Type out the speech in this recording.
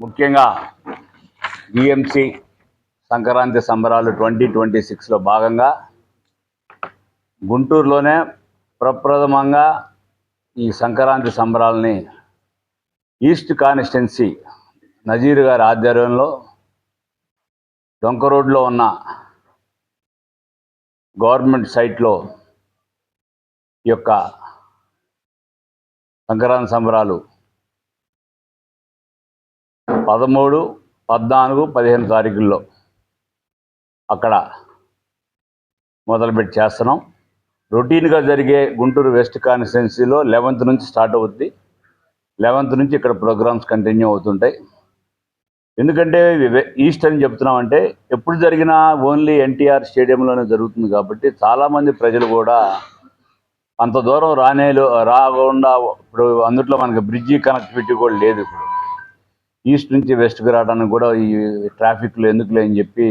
ముఖ్యంగా బిఎంసి సంక్రాంతి సంబరాలు twenty twenty సిక్స్లో భాగంగా గుంటూరులోనే ప్రప్రథమంగా ఈ సంక్రాంతి సంబరాలని ఈస్ట్ కాన్స్టిట్యున్సీ నజీర్ గారి ఆధ్వర్యంలో డొంక రోడ్లో ఉన్న గవర్నమెంట్ సైట్లో ఈ యొక్క సంక్రాంతి సంబరాలు పదమూడు పద్నాలుగు పదిహేను తారీఖుల్లో అక్కడ మొదలుపెట్టి చేస్తున్నాం. రొటీన్గా జరిగే గుంటూరు వెస్ట్ కాన్స్టిట్యున్సీలో లెవెంత్ నుంచి స్టార్ట్ అవుద్ది. లెవెంత్ నుంచి ఇక్కడ ప్రోగ్రామ్స్ కంటిన్యూ అవుతుంటాయి. ఎందుకంటే ఈస్ట్ అని చెప్తున్నామంటే ఎప్పుడు జరిగినా ఓన్లీ ఎన్టీఆర్ స్టేడియంలోనే జరుగుతుంది కాబట్టి చాలామంది ప్రజలు కూడా అంత దూరం రానేలో రాకుండా ఇప్పుడు అందుట్లో మనకి బ్రిడ్జి కనెక్టివిటీ కూడా లేదు ఇప్పుడు. ఈస్ట్ నుంచి వెస్ట్కి రావడానికి కూడా ఈ ట్రాఫిక్లో ఎందుకులే అని చెప్పి